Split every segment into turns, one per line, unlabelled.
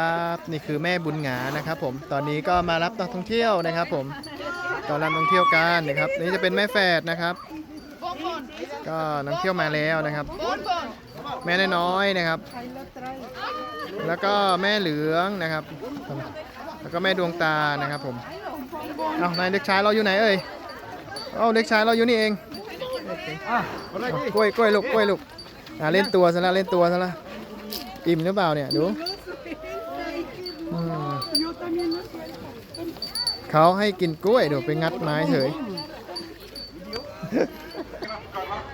ครับนี่คือแม่บุญหงานะครับผมตอนนี้ก็มารับนักท่องเที่ยวนะครับ ผมตอนรับนักท่องเที่ยวกันนะครับ นี่จะเป็นแม่แฝดนะครับ ก็นักท่องเที่ยวมาแล้วนะครับ แม่น้อยนะครับ แล้วก็แม่เหลืองนะครับ แล้วก็แม่ดวงตานะครับ ผมเอานายเด็กชายเราอยู่ไหนเอ่ยเอาเด็กชายเราอยู่นี่เองกล้วยกล้วยลูกกล้วยลูกอ่าเล่นตัวซะแล้วเล่นตัวซะแล้วอิ่มหรือเปล่าเนี่ยดู อืมเขาให้กินกล้วยเดี๋ยวไปงัดไม้เฉย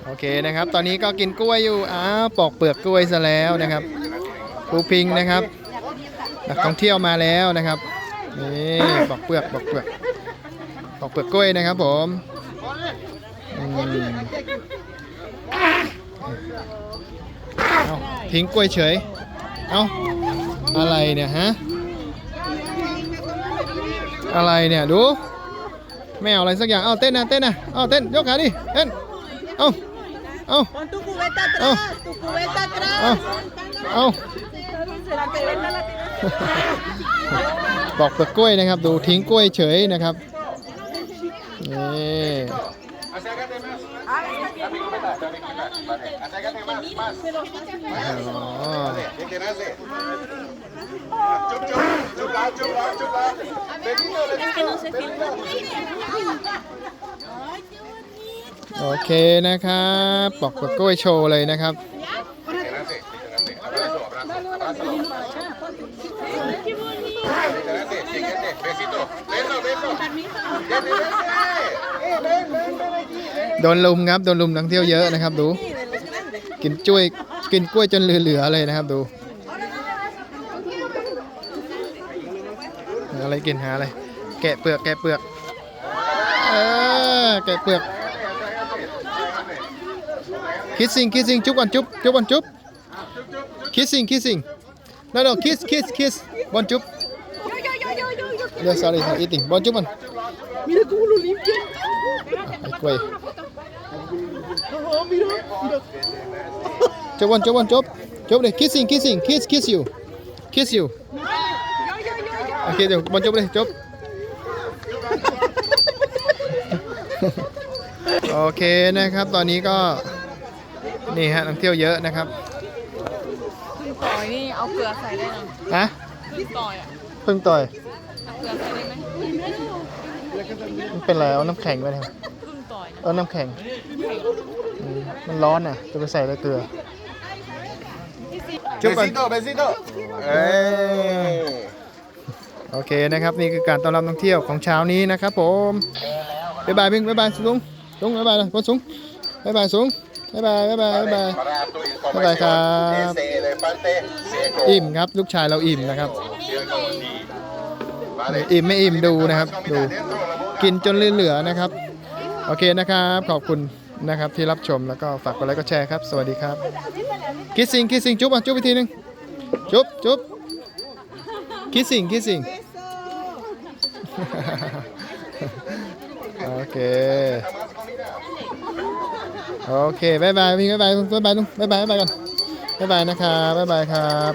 โอเคนะครับ ตอนนี้ก็กินกล้วยอยู่ อ้าวปอกเปลือกกล้วยซะแล้วนะครับปูพิงนะครับนักท่องเที่ยวมาแล้วนะครับ นี่ปอกเปลือกปอกเปลือกปอกเปลือกกล้วยนะครับผมอืมเอาทิ้งกล้วยเฉย เอาอะไรเนี่ยฮะ อะไรเนี่ยดูไม่เอาอะไรสักอย่าง เอาเต้นนะเต้นนะเอาเต้นยกขาดิเต้นเอาเอา
Pon tu cubeta atrás,
Oh.
tu cubeta atrás.
เอาเอา
La que venda la
ปอกเปลือกกล้วยนะครับ ดูทิ้งกล้วยเฉยนะครับนี่ โอเคนะครับปอกกกล้วยโชว์เลยนะครับ
Adelante, adelante. Abrazo, abrazo, abrazo. Adelante, siguiente. Besito. Beso, beso. Vente, vente. Eh, ven, ven, ven aquí. ven.
โดนลุมครับ โดนลุมนักท่องเที่ยวเยอะนะครับ ดู กินจ้วยกินกล้วยจนเหลือๆเลยนะครับ ดูหาอะไรกินหาอะไร แกะเปลือก แกะเปลือก เออ แกะเปลือก คิสซิงคิสซิงจุ๊บก่อนจุ๊บจุ๊บก่อนจุ๊บคิสซิงคิสซิง no no kiss kiss kiss บอลจุ๊บ no sorry sorry eating บอลจุ๊บมัน
Mira cómo lo limpian.
ไอ้กล้วยจุ๊บบอลจุ๊บบอ ลจุ๊บจุ๊บเลย kissing kissing kiss kiss you kiss you โอเคเดี๋ยวบอลจุ๊บเลยจุ๊บโอเคนะครับ ตอนนี้ก็ นี่ฮะนักท่องเที่ยวเยอะนะครับ
ต่อยนี่เอาเกลือใส่ได้ไหม
ฮะ
ต่อยอะ
เพิ่งต่อย
เอาเกลือใส่ได้ไหม
มันเป็นอะไรเอาน้ำแข็งไปนะครับ
เพิ่งต่อยนะ
เอาน้ำแข็งอืมมันร้อนอะ จะไปใส่อะไรเกลือ จุ๊บก่อน
Besito, besito. Eh.
โอเคนะครับ นี่คือการต้อนรับนักท่องเที่ยวของเช้านี้นะครับผมบ๊ายบายพิงบ๊ายบายสูงสูงบ๊ายบายเลยบนสูงบ๊ายบายสูงบ๊ายบายบ๊ายบายบ๊ายบาย
Para tu
Bye bye,
información,
Cap.
ese elefante seco.
อิ่มครับ ลูกชายเราอิ่มนะครับ
Ciego, sí. Vale.
อิ่มไม่อิ่มดูนะครับ ดู
Comida dentro de la boca.
กินจนเหลือๆนะครับ โอเคนะครับ ขอบคุณนะครับที่รับชมแล้วก็ฝากกดไลค์กดแชร์ครับ สวัสดีครับคิสซิงคิสซิงจุ๊บอะจุ๊บอีกทีหนึงจุ๊บจุ๊บคิสซิงคิสซิง โอเค โอเคบายบายพี่บายบายบายบายลุงบายบายบายบายก่อนบายบายนะครับบายบายครับ